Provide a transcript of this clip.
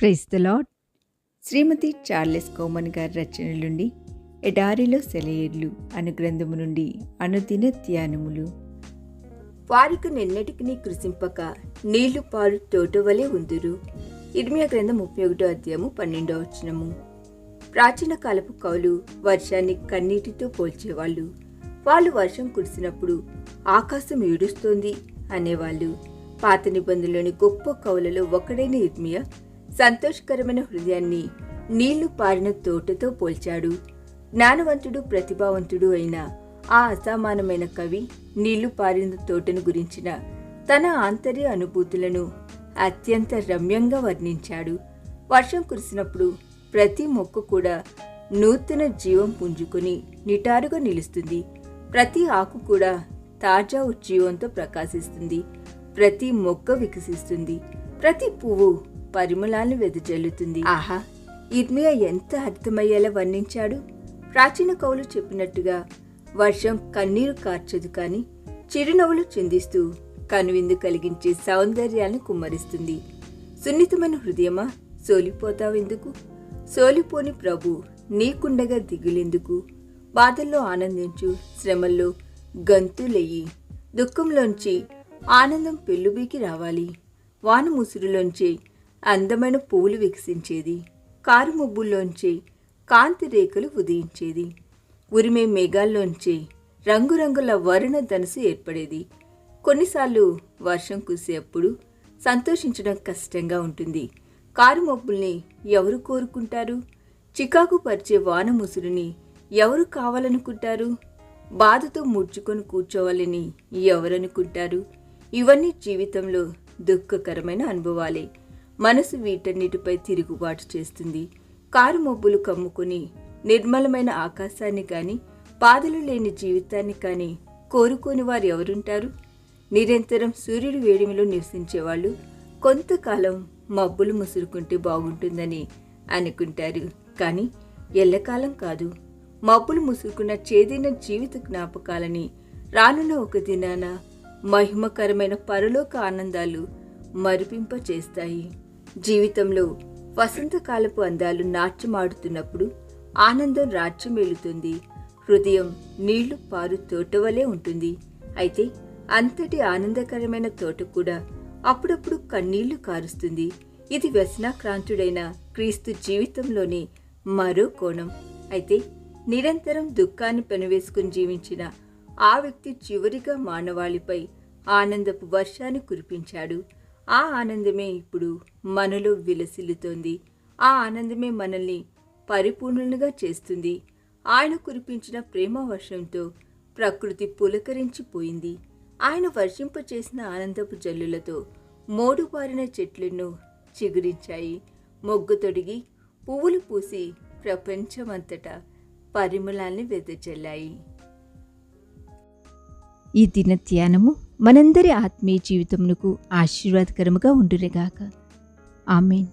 Praise the Lord Srimati Charles Cowman గారి రచనల నుండి ఎడారిలో సెలయేర్లు అను గ్రంథము నుండి అనుదిన ధ్యానములు. వారికి నిన్నటికి కృసింపక నీళ్ళు పాలు తోట వలె ఉందురు. ఇర్మియా గ్రంథం ముప్పై ఒకటో అధ్యాయము పన్నెండో వచనము. ప్రాచీన కాలపు కవులు వర్షాన్ని కన్నీటితో పోల్చేవాళ్ళు. వాళ్ళు వర్షం కురిసినప్పుడు ఆకాశం ఏడుస్తోంది అనేవాళ్ళు. పాత నిబంధనలోని గొప్ప కవులలో ఒకడైన ఇర్మియా సంతోషకరమైన హృదయాన్ని నీళ్ళు పారిన తోటతో పోల్చాడు. జ్ఞానవంతుడు ప్రతిభావంతుడు అయిన ఆ అసమానమైన కవి నీళ్ళు పారిన తోటను గురించిన తన ఆంతర్య అనుభూతులను అత్యంత రమ్యంగా వర్ణించాడు. వర్షం కురిసినప్పుడు ప్రతి మొక్క కూడా నూతన జీవం పుంజుకొని నిటారుగా నిలుస్తుంది. ప్రతి ఆకు కూడా తాజా ఉజ్జీవంతో ప్రకాశిస్తుంది. ప్రతి మొక్క వికసిస్తుంది. ప్రతి పువ్వు పరిమళాలను వెదజల్లుతుంది. ఆహా. ఇర్మియా ఎంత అర్థమయ్యేలా వర్ణించాడు? ప్రాచీన కవులు చెప్పినట్టుగా వర్షం కన్నీరు కార్చదు కాని చిరునవ్వులు చిందిస్తూ కనువిందు కలిగించే సౌందర్యాలను కుమ్మరిస్తుంది. సున్నితమైన హృదయమా? సోలిపోతావెందుకు సోలిపోని ప్రభు నీకుండగా దిగులెందుకు? బాధల్లో ఆనందించు శ్రమల్లో గంతులెయ్యి. దుఃఖంలోంచి ఆనందం పెళ్ళుబీకి రావాలి. వాన ముసురులోంచి అందమైన పూలు వికసించేది కారు ముబ్బుల్లోంచి కాంతి రేఖలు ఉదయించేది ఉరిమే మేఘాల్లోంచి రంగురంగుల వరుణ ధనుసు ఏర్పడేది. కొన్నిసార్లు వర్షం కురిసేప్పుడు సంతోషించడం కష్టంగా ఉంటుంది. కారు మబ్బుల్ని ఎవరు కోరుకుంటారు? చికాకు పరిచే వాన ముసురుని ఎవరు కావాలనుకుంటారు? బాధతో ముడ్చుకొని కూర్చోవాలని ఎవరనుకుంటారు? ఇవన్నీ జీవితంలో దుఃఖకరమైన అనుభవాలే. మనసు వీటన్నిటిపై తిరుగుబాటు చేస్తుంది. కారు మబ్బులు కమ్ముకుని నిర్మలమైన ఆకాశాన్ని కానీ బాధలు లేని జీవితాన్ని కానీ కోరుకోని వారు ఎవరుంటారు? నిరంతరం సూర్యుడి వేడిమిలో నివసించేవాళ్ళు కొంతకాలం మబ్బులు ముసురుకుంటే బాగుంటుందని అనుకుంటారు. కానీ ఎల్లకాలం కాదు. మబ్బులు ముసురుకున్న చేదైన జీవిత జ్ఞాపకాలని రానున్న ఒక దినాన మహిమకరమైన పరలోక ఆనందాలు మరిపింప చేస్తాయి జీవితంలో వసంతకాలపు అందాలు నాట్యమాడుతున్నప్పుడు ఆనందం రాజ్యమేలుతుంది హృదయం నీళ్ళు పారు తోటవలే ఉంటుంది. అయితే అంతటి ఆనందకరమైన తోట కూడా అప్పుడప్పుడు కన్నీళ్ళు కారుస్తుంది. ఇది వ్యసనాక్రాంతుడైన క్రీస్తు జీవితంలోని మరో కోణం. అయితే నిరంతరం దుఃఖాన్ని పెనవేసుకుని జీవించిన ఆ వ్యక్తి చివరిగా మానవాళిపై ఆనందపు వర్షాన్ని కురిపించాడు. ఆ ఆనందమే ఇప్పుడు మనలో విలసిల్లుతోంది. ఆ ఆనందమే మనల్ని పరిపూర్ణులుగా చేస్తుంది. ఆయన కురిపించిన ప్రేమ వర్షంతో ప్రకృతి పులకరించిపోయింది. ఆయన వర్షింపచేసిన ఆనందపు జల్లులతో మోడుపారిన చెట్లను చిగురించాయి. మొగ్గు తొడిగి పువ్వులు పూసి ప్రపంచమంతటా పరిమళాల్ని వెదజల్లాయి. ఈ దిన ధ్యానము మనందరి ఆత్మీయ జీవితమునకు ఆశీర్వాదకరముగా ఉండురేగాక ఆమెన్.